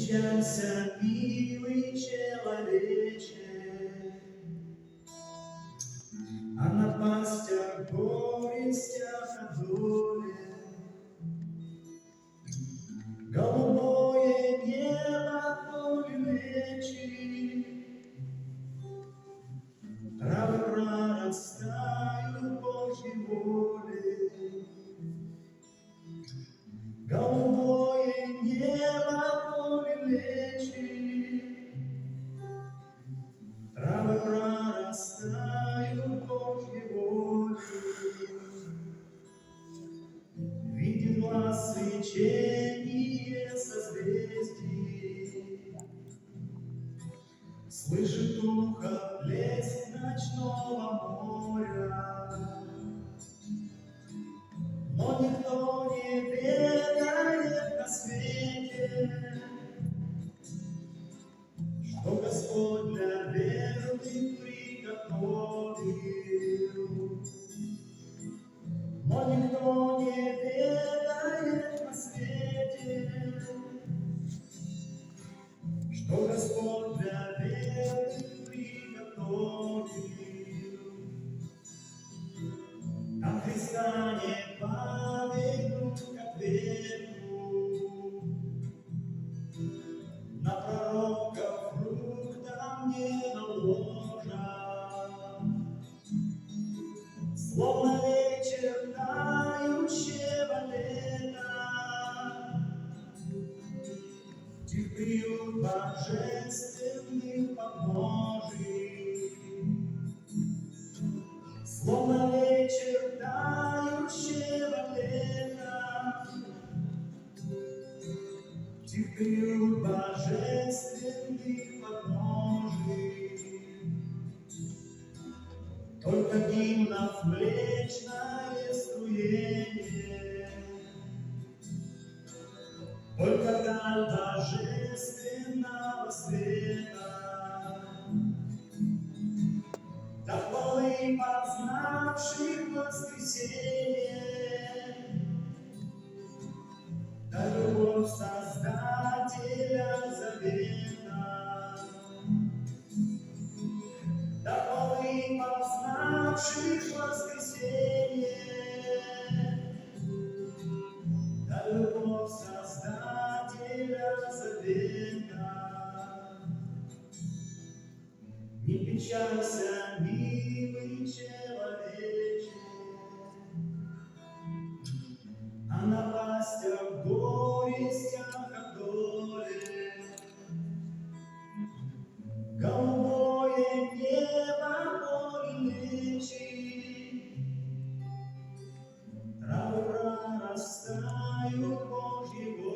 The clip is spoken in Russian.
печалься, милый человече, А напастях, горестях, о доле Голубое небо поле речи, Травы прорастают Божьей воле. Приготовил. Но не ведает на свете, Что Господь для верных приготовил. Там Христа не поведут, как ветру, Вечер тающего лета, Тих приют божественных подножий. Словно вечер тающего лета, приют божественных подножий. Только гимнов млечное струение, Только даль божественного света, До хвалы познавших воскресенье, Величайся, милый человече, О а напастях, горестях, о доле. Голубое небо полнечи, Травы прорастают Божьего